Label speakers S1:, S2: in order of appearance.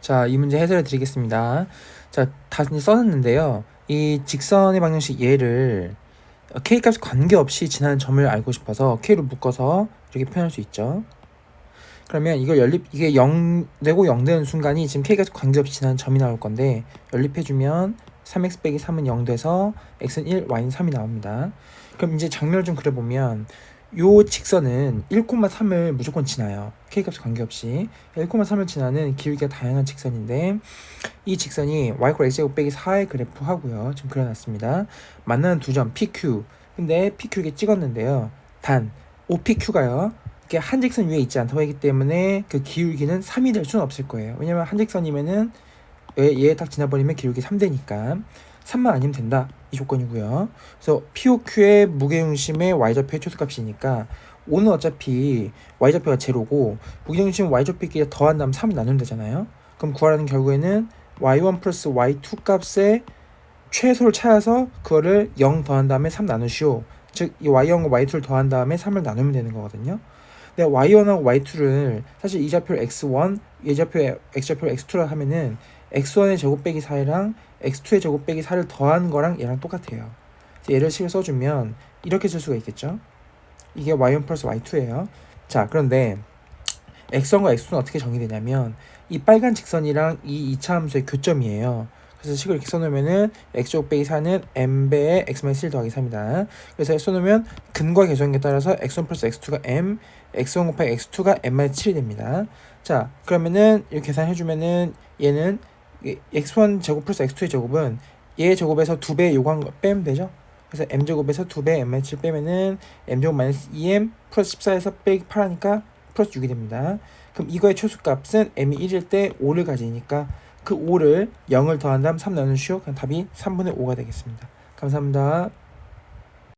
S1: 자, 이 문제 해설해 드리겠습니다. 자, 다 써놨는데요. 이 직선의 방정식 얘를 k 값 관계없이 지나는 점을 알고 싶어서 k로 묶어서 이렇게 표현할 수 있죠. 그러면 이걸 연립 이게 0 되고 0 되는 순간이 지금 k 값 관계없이 지나는 점이 나올 건데 연립해 주면 3x 빼기 3은 0 돼서 x는 1, y는 3이 나옵니다. 그럼 이제 장면을 좀 그려 보면 요 직선은 1,3을 무조건 지나요. k 값 관계없이 1,3을 지나는 기울기가 다양한 직선인데 이 직선이 y x제곱 빼기 4의 그래프 하고요. 지금 그려놨습니다. 만나는 두 점 PQ. 근데 PQ 이렇게 찍었는데요. 단 OPQ가요. 이렇게 한 직선 위에 있지 않다고 했기 때문에 그 기울기는 3이 될 수는 없을 거예요. 왜냐면 한 직선이면은 얘 딱 지나버리면 기울기 3되니까 3만 아니면 된다. 이 조건이고요. 그래서 POQ의 무게중심의 y좌표의 최소값이니까 오는 어차피 y좌표가 제로고 무게중심 y좌표끼리 더한다면 3을 나누면 되잖아요. 그럼 구하라는 결국에는 y1 플러스 y2 값의 최소를 찾아서 그거를 0 더한 다음에 3 나누시오. 즉, 이 y1과 y2를 더한 다음에 3을 나누면 되는 거거든요. 근데 y1하고 y2를 사실 이 좌표를 x1, 이 좌표에 x좌표를 x2라 하면은 x1의 제곱 빼기 4랑 x2의 제곱 빼기 4를 더한 거랑 얘랑 똑같아요. 얘를 식을 써주면 이렇게 쓸 수가 있겠죠. 이게 y1 플러스 y2예요. 자, 그런데 x1과 x2는 어떻게 정의되냐면 이 빨간 직선이랑 이 2차 함수의 교점이에요. 그래서 식을 이렇게 써놓으면은 x제곱 빼기 4는 m배의 x-1 더하기 3이다. 그래서 써놓으면 근과 계수관계에 따라서 x1 플러스 x2가 m, x1 곱하기 x2가 m-7이 됩니다. 자, 그러면은 이렇게 계산해주면은 얘는 이 x1 제곱 플러스 x2의 제곱은 얘 제곱에서 2배 요구한 거 빼면 되죠? 그래서 m 제곱에서 2배 m-7 빼면은 m 제곱 마이너스 2m 플러스 14에서 빼기 8하니까 플러스 6이 됩니다. 그럼 이거의 최소값은 m이 1일 때 5를 가지니까 그 5를 0을 더한 다음 3 나누시오. 그럼 답이 3분의 5가 되겠습니다. 감사합니다.